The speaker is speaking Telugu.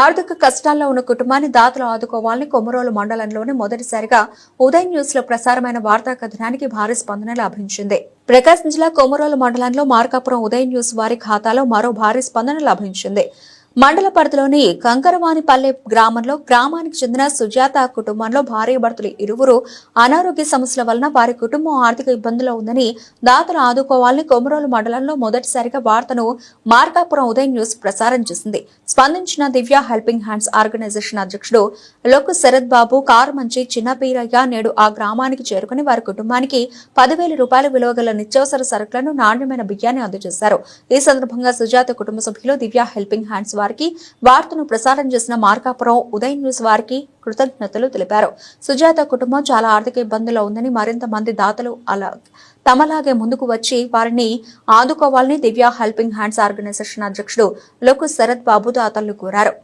ఆర్థిక కష్టాల్లో ఉన్న కుటుంబాన్ని దాతలు ఆదుకోవాలని కొమరోలు మండలంలోనే మొదటిసారిగా ఉదయ్ న్యూస్లో ప్రసారమైన వార్తా కథనానికి భారీ స్పందన లభించింది. ప్రకాశం జిల్లా కొమరోలు మండలంలో మార్కాపురం ఉదయ్ న్యూస్ వారి ఖాతాలో మరో భారీ స్పందన లభించింది. మండల పరిధిలోని కంకరవానిపల్లె గ్రామంలో గ్రామానికి చెందిన సుజాత కుటుంబంలో భార్య భర్తలు ఇరువురు అనారోగ్య సమస్యల వలన వారి కుటుంబం ఆర్థిక ఇబ్బందుల్లో ఉందని దాతలు ఆదుకోవాలని కొమరోలు మండలంలో మొదటిసారిగా వార్తను మార్కాపురం ఉదయం న్యూస్ ప్రసారం చేసింది. స్పందించిన దివ్య హెల్పింగ్ హ్యాండ్స్ ఆర్గనైజేషన్ అధ్యక్షుడు లోకు శరత్ బాబు కారు మంచి చిన్నపీరయ్య నేడు ఆ గ్రామానికి చేరుకుని వారి కుటుంబానికి పదివేల రూపాయల విలువ గల నిత్యావసర సరుకులను నాణ్యమైన బియ్యాన్ని అందజేశారు. ఈ సందర్భంగా సుజాత కుటుంబ సభ్యులు దివ్య హెల్పింగ్ హ్యాండ్స్ వారికి వార్తను ప్రసారం చేసిన మార్కాపురం ఉదయ్ న్యూస్ వారికి కృతజ్ఞతలు తెలిపారు. సుజాత కుటుంబం చాలా ఆర్థిక ఇబ్బందుల్లో ఉందని మరింత మంది దాతలు అలా తమలాగే ముందుకు వచ్చి వారిని ఆదుకోవాలని దివ్య హెల్పింగ్ హ్యాండ్స్ ఆర్గనైజేషన్ అధ్యక్షుడు లోకు శరత్ బాబు దాతలు కోరారు.